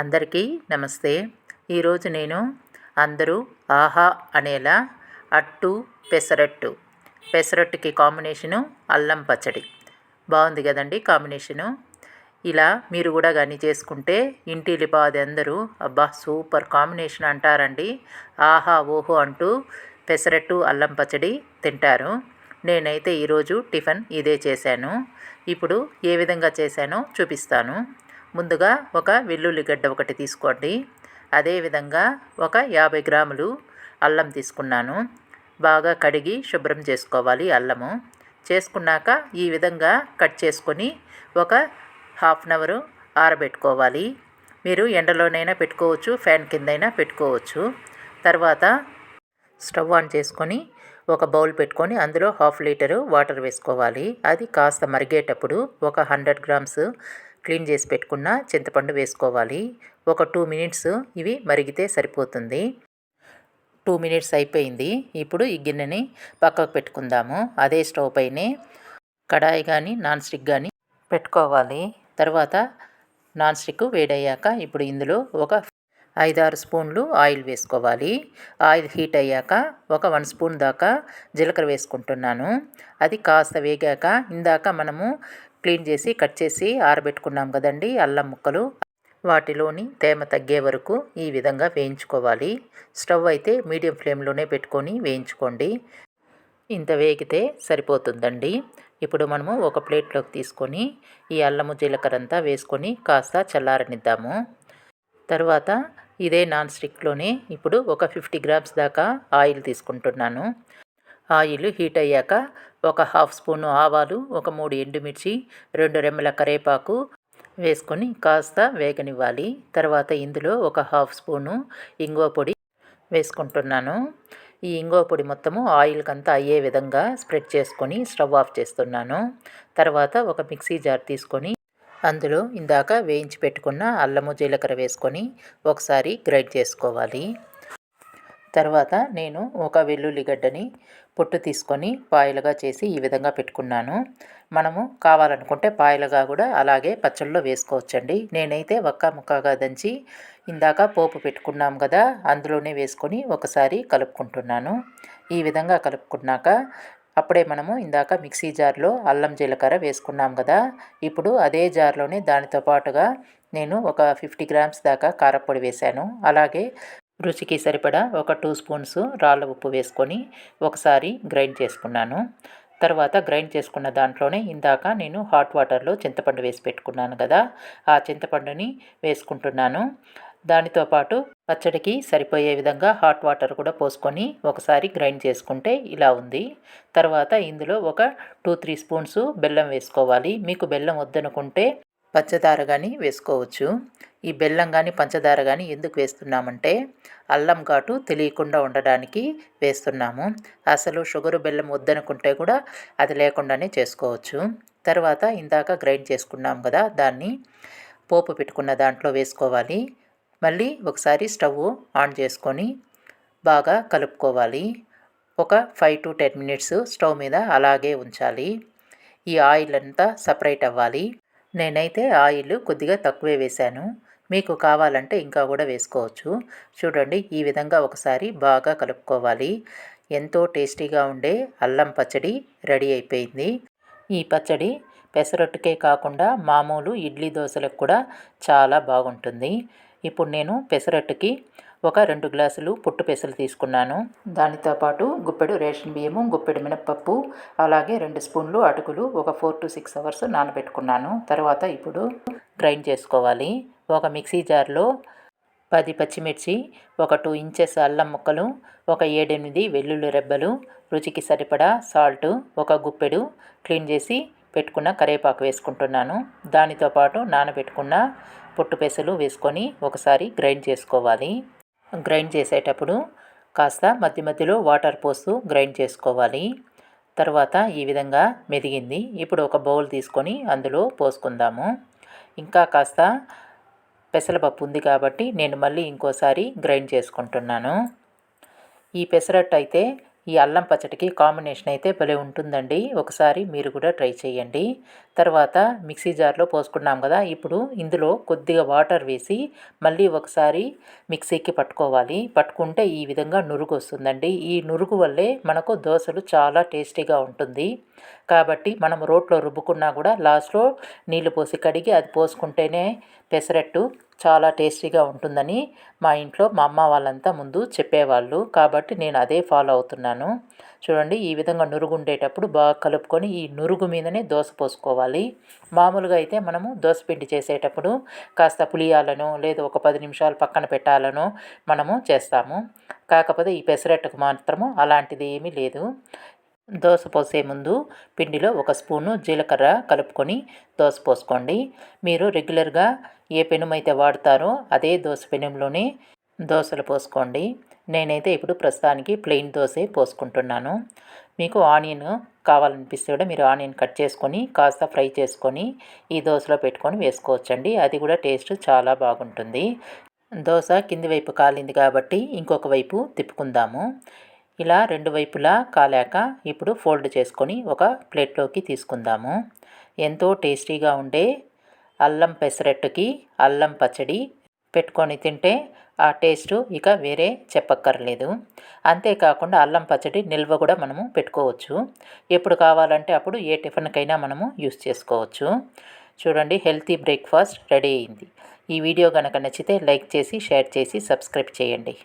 అందరికీ నమస్తే. ఈరోజు నేను అందరూ ఆహా అనేలా అట్టు పెసరట్టు. పెసరట్టుకి కాంబినేషను అల్లం పచ్చడి. బాగుంది కదండి కాంబినేషను. ఇలా మీరు కూడా కానీ చేసుకుంటే ఇంటి పాది అందరూ అబ్బా సూపర్ కాంబినేషన్ అంటారండి. ఆహా ఓహో అంటూ పెసరట్టు అల్లం పచ్చడి తింటారు. నేనైతే ఈరోజు టిఫిన్ ఇదే చేశాను. ఇప్పుడు ఏ విధంగా చేశానో చూపిస్తాను. ముందుగా ఒక వెల్లుల్లిగడ్డ ఒకటి తీసుకోండి. అదేవిధంగా ఒక యాభై గ్రాములు అల్లం తీసుకున్నాను. బాగా కడిగి శుభ్రం చేసుకోవాలి అల్లము. చేసుకున్నాక ఈ విధంగా కట్ చేసుకొని ఒక హాఫ్ అన్ అవర్ ఆరబెట్టుకోవాలి. మీరు ఎండలోనైనా పెట్టుకోవచ్చు ఫ్యాన్ కిందైనా పెట్టుకోవచ్చు. తర్వాత స్టవ్ ఆన్ చేసుకొని ఒక బౌల్ పెట్టుకొని అందులో హాఫ్ లీటరు వాటర్ వేసుకోవాలి. అది కాస్త మరిగేటప్పుడు ఒక హండ్రెడ్ గ్రామ్స్ క్లీన్ చేసి పెట్టుకున్న చింతపండు వేసుకోవాలి. ఒక టూ మినిట్స్ ఇవి మరిగితే సరిపోతుంది. టూ మినిట్స్ అయిపోయింది. ఇప్పుడు ఈ గిన్నెని పక్కకు పెట్టుకుందాము. అదే స్టవ్ పైనే కడాయి కానీ నాన్ స్టిక్ కానీ పెట్టుకోవాలి. తర్వాత నాన్ స్టిక్ వేడయ్యాక ఇప్పుడు ఇందులో ఒక ఐదారు స్పూన్లు ఆయిల్ వేసుకోవాలి. ఆయిల్ హీట్ అయ్యాక ఒక వన్ స్పూన్ దాకా జీలకర్ర వేసుకుంటున్నాను. అది కాస్త వేగాక ఇందాక మనము క్లీన్ చేసి కట్ చేసి ఆరబెట్టుకున్నాం కదండి అల్లం ముక్కలు. వాటిలోని తేమ తగ్గే వరకు ఈ విధంగా వేయించుకోవాలి. స్టవ్ అయితే మీడియం ఫ్లేమ్లోనే పెట్టుకొని వేయించుకోండి. ఇంత వేగితే సరిపోతుందండి. ఇప్పుడు మనము ఒక ప్లేట్లోకి తీసుకొని ఈ అల్లము జీలకర్ర అంతా వేసుకొని కాస్త చల్లారనిద్దాము. తర్వాత ఇదే నాన్ స్టిక్లోనే ఇప్పుడు ఒక ఫిఫ్టీ గ్రామ్స్ దాకా ఆయిల్ తీసుకుంటున్నాను. ఆయిల్ హీట్ అయ్యాక ఒక హాఫ్ స్పూను ఆవాలు ఒక మూడు ఎండుమిర్చి రెండు రెమ్మల కరేపాకు వేసుకొని కాస్త వేగనివ్వాలి. తర్వాత ఇందులో ఒక హాఫ్ స్పూను ఇంగువ పొడి వేసుకుంటున్నాను. ఈ ఇంగువ పొడి మొత్తము ఆయిల్కి అంతా అయ్యే విధంగా స్ప్రెడ్ చేసుకొని స్టవ్ ఆఫ్ చేస్తున్నాను. తర్వాత ఒక మిక్సీ జార్ తీసుకొని అందులో ఇందాక వేయించి పెట్టుకున్న అల్లము జీలకర్ర వేసుకొని ఒకసారి గ్రైండ్ చేసుకోవాలి. తర్వాత నేను ఒక వెల్లుల్లిగడ్డని పొట్టు తీసుకొని పాయలుగా చేసి ఈ విధంగా పెట్టుకున్నాను. మనము కావాలనుకుంటే పాయలుగా కూడా అలాగే పచ్చళ్ళలో వేసుకోవచ్చండి. నేనైతే ఒక్క ముక్కగా దంచి ఇందాక పోపు పెట్టుకున్నాం కదా అందులోనే వేసుకొని ఒకసారి కలుపుకుంటున్నాను. ఈ విధంగా కలుపుకున్నాక అప్పుడే మనము ఇందాక మిక్సీ జార్లో అల్లం జీలకర్ర వేసుకున్నాం కదా ఇప్పుడు అదే జార్లోనే దానితో పాటుగా నేను ఒక ఫిఫ్టీ గ్రామ్స్ దాకా కారపొడి వేశాను. అలాగే రుచికి సరిపడా ఒక టూ స్పూన్స్ రాళ్ళ ఉప్పు వేసుకొని ఒకసారి గ్రైండ్ చేసుకున్నాను. తర్వాత గ్రైండ్ చేసుకున్న దాంట్లోనే ఇందాక నేను హాట్ వాటర్లో చింతపండు వేసి పెట్టుకున్నాను కదా ఆ చింతపండుని వేసుకుంటున్నాను. దానితో పాటు పచ్చడికి సరిపోయే విధంగా హాట్ వాటర్ కూడా పోసుకొని ఒకసారి గ్రైండ్ చేసుకుంటే ఇలా ఉంది. తర్వాత ఇందులో ఒక టూ త్రీ స్పూన్స్ బెల్లం వేసుకోవాలి. మీకు బెల్లం వద్దనుకుంటే పంచదార కానీ వేసుకోవచ్చు. ఈ బెల్లం కానీ పంచదార కానీ ఎందుకు వేస్తున్నామంటే అల్లం ఘాటు తెలియకుండా ఉండడానికి వేస్తున్నాము. అసలు షుగరు బెల్లం వద్దనుకుంటే కూడా అది లేకుండానే చేసుకోవచ్చు. తర్వాత ఇందాక గ్రైండ్ చేసుకున్నాం కదా దాన్ని పోపు పెట్టుకున్న దాంట్లో వేసుకోవాలి. మళ్ళీ ఒకసారి స్టవ్ ఆన్ చేసుకొని బాగా కలుపుకోవాలి. ఒక five to ten minutes stove మీద అలాగే ఉంచాలి. ఈ ఆయిల్ అంతా సపరేట్ అవ్వాలి. నేనైతే ఆయిల్ కొద్దిగా తక్కువే వేశాను. మీకు కావాలంటే ఇంకా కూడా వేసుకోవచ్చు. చూడండి ఈ విధంగా ఒకసారి బాగా కలుపుకోవాలి. ఎంతో టేస్టీగా ఉండే అల్లం పచ్చడి రెడీ అయిపోయింది. ఈ పచ్చడి పెసరట్టుకే కాకుండా మామూలు ఇడ్లీ దోశలకు కూడా చాలా బాగుంటుంది. ఇప్పుడు నేను పెసరట్టుకి ఒక రెండు గ్లాసులు పుట్టు పెసలు తీసుకున్నాను. దానితో పాటు గుప్పెడు రేషన్ బియ్యము గుప్పెడు మినప్పప్పు అలాగే రెండు స్పూన్లు అటుకులు ఒక ఫోర్ టు సిక్స్ అవర్స్ నానబెట్టుకున్నాను. తర్వాత ఇప్పుడు గ్రైండ్ చేసుకోవాలి. ఒక మిక్సీ జార్లో పది పచ్చిమిర్చి ఒక టూ ఇంచెస్ అల్లం ముక్కలు ఒక ఏడెనిమిది వెల్లుల్లి రెబ్బలు రుచికి సరిపడా సాల్ట్ ఒక గుప్పెడు క్లీన్ చేసి పెట్టుకున్న కరివేపాకు వేసుకుంటున్నాను. దానితో పాటు నానబెట్టుకున్న పొట్టు పెసలు వేసుకొని ఒకసారి గ్రైండ్ చేసుకోవాలి. గ్రైండ్ చేసేటప్పుడు కాస్త మధ్య మధ్యలో వాటర్ పోస్తూ గ్రైండ్ చేసుకోవాలి. తర్వాత ఈ విధంగా మెదిగింది. ఇప్పుడు ఒక బౌల్ తీసుకొని అందులో పోసుకుందాము. ఇంకా కాస్త పెసరపప్పు ఉంది కాబట్టి నేను మళ్ళీ ఇంకోసారి గ్రైండ్ చేసుకుంటున్నాను. ఈ పెసరట్టు అయితే ఈ అల్లం పచ్చడికి కాంబినేషన్ అయితే భలే ఉంటుందండి. ఒకసారి మీరు కూడా ట్రై చేయండి. తర్వాత మిక్సీ జార్లో పోసుకున్నాం కదా ఇప్పుడు ఇందులో కొద్దిగా వాటర్ వేసి మళ్ళీ ఒకసారి మిక్సీకి పట్టుకోవాలి. పట్టుకుంటే ఈ విధంగా నురుగు వస్తుందండి. ఈ నురుగు వల్లే మనకు దోశలు చాలా టేస్టీగా ఉంటుంది. కాబట్టి మనం రోట్లో రుబ్బుకున్నా కూడా లాస్ట్లో నీళ్ళు పోసి కడిగి అది పోసుకుంటేనే పెసరట్టు చాలా టేస్టీగా ఉంటుందని మా ఇంట్లో మా అమ్మ వాళ్ళంతా ముందు చెప్పేవాళ్ళు. కాబట్టి నేను అదే ఫాలో అవుతున్నాను. చూడండి ఈ విధంగా నురుగు ఉండేటప్పుడు బాగా కలుపుకొని ఈ నురుగు మీదనే దోశ పోసుకోవాలి. మామూలుగా అయితే మనము దోశ పిండి చేసేటప్పుడు కాస్త పులియాలను లేదు ఒక పది నిమిషాలు పక్కన పెట్టాలను మనము చేస్తాము. కాకపోతే ఈ పెసరట్టుకు మాత్రము అలాంటిది ఏమీ లేదు. దోశ పోసే ముందు పిండిలో ఒక స్పూను జీలకర్ర కలుపుకొని దోశ పోసుకోండి. మీరు రెగ్యులర్గా ఏ పెనుమైతే వాడతారో అదే దోశ పెనంలోనే దోశలు పోసుకోండి. నేనైతే ఇప్పుడు ప్రస్తుతానికి ప్లెయిన్ దోశ పోసుకుంటున్నాను. మీకు ఆనియన్ కావాలనిపిస్తే కూడా మీరు ఆనియన్ కట్ చేసుకొని కాస్త ఫ్రై చేసుకొని ఈ దోశలో పెట్టుకొని వేసుకోవచ్చండి. అది కూడా టేస్ట్ చాలా బాగుంటుంది. దోశ కింది వైపు కాలింది కాబట్టి ఇంకొక వైపు తిప్పుకుందాము. ఇలా రెండు వైపులా కాలాక ఇప్పుడు ఫోల్డ్ చేసుకొని ఒక ప్లేట్లోకి తీసుకుందాము. ఎంతో టేస్టీగా ఉండే అల్లం పెసరట్టుకి అల్లం పచ్చడి పెట్టుకొని తింటే ఆ టేస్ట్ ఇక వేరే చెప్పక్కర్లేదు. అంతేకాకుండా అల్లం పచ్చడి నిల్వ కూడా మనము పెట్టుకోవచ్చు. ఎప్పుడు కావాలంటే అప్పుడు ఏ టిఫిన్కైనా మనము యూస్ చేసుకోవచ్చు. చూడండి హెల్తీ బ్రేక్ఫాస్ట్ రెడీ అయింది. ఈ వీడియో కనుక నచ్చితే లైక్ చేసి షేర్ చేసి సబ్స్క్రైబ్ చేయండి.